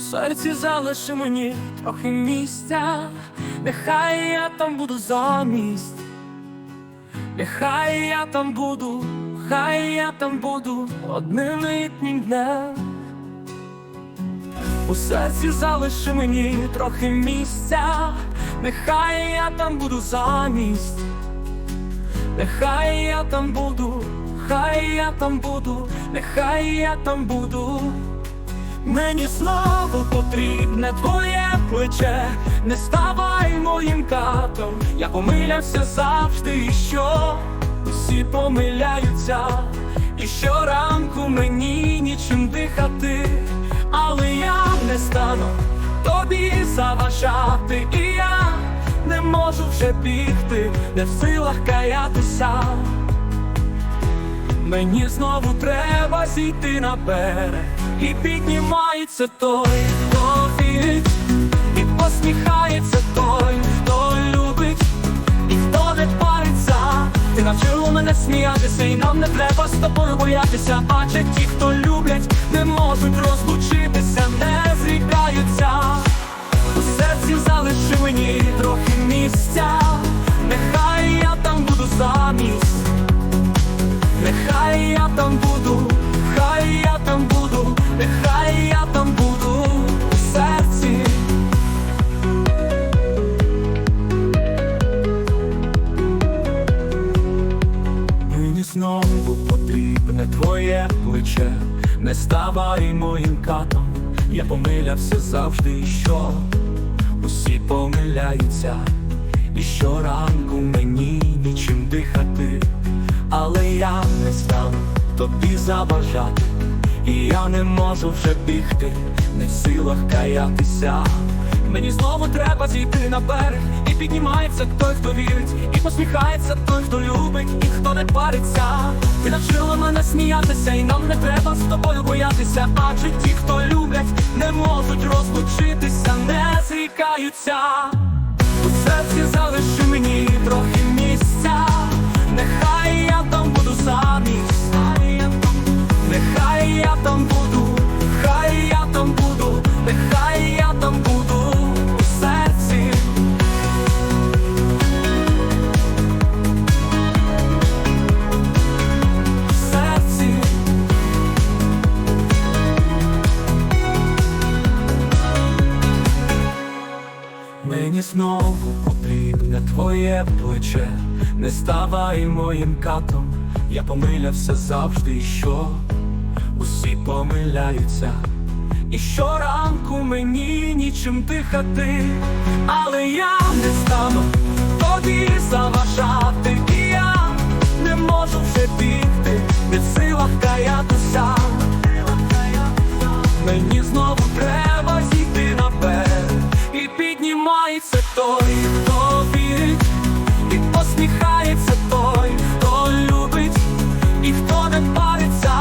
У серці залиши мені трохи місця, нехай я там буду замість, нехай я там буду, хай я там буду одним літнім днем. У серці залиши мені трохи місця, нехай я там буду замість, нехай я там буду, хай я там буду, нехай я там буду. Мені знову потрібне твоє плече, не ставай моїм татом, я помилявся завжди, і що? Усі помиляються, і щоранку мені нічим дихати, але я не стану тобі заважати, і я не можу вже бігти, не в силах каятися. Мені знову треба зійти на берег І піднімається той, хто вірить, і посміхається той, хто любить, і хто не париться. Ти навчила мене сміятися, і нам не треба з тобою боятися. Адже ті, хто люблять, не можуть розлучитися, не зрікаються. У серці залиши мені трохи місця, нехай я там буду замість. Нехай я там буду, твоє плече, не ставай моїм катом, я помилявся завжди, і що? Усі помиляються, і щоранку мені нічим дихати, але я не стану тобі заважати, і я не можу вже бігти, не в силах каятися. Мені знову треба зійти на берег, і піднімається той, хто вірить, і посміхається той, хто любить, і хто не париться. Ти навчила мене сміятися, і нам не треба з тобою боятися. Адже ті, хто люблять, не можуть розлучитися, не зрікаються. У серці залиши мені трохи місця, нехай я там буду замість, нехай я там буду, знову потрібне твоє плече, не ставай моїм катом, я помилявся завжди, і що? Усі помиляються, і щоранку мені нічим дихати, але я той, хто вірить, і посміхається той, хто любить, і хто не париться.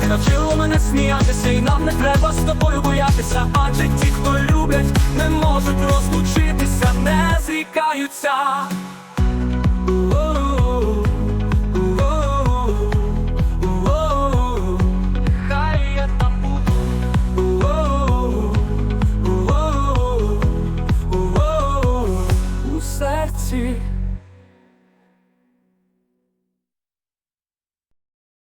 Ти навчило мене сміятися, і нам не треба з тобою боятися. Адже ті, хто люблять, не можуть розлучитися, не зрікаються.